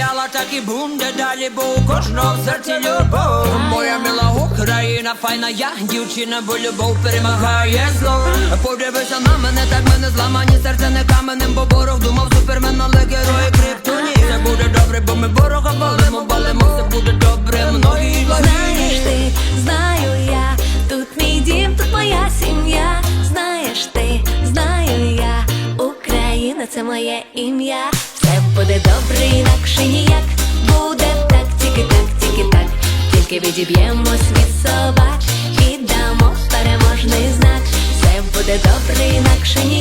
Стояла, так і буде далі, бо у кожного в серці любов. Моя мила Україна, файна я, дівчина, бо любов перемагає зло. Подивися на мене, так мене зламані, серце не каменем, бо ворог думав супермен, але герої моє ім'я. Все буде добре, інакше ніяк. Буде так, тільки так, тільки так. Тільки відіб'ємо від собак і дамо переможний знак. Все буде добре, інакше ніяк.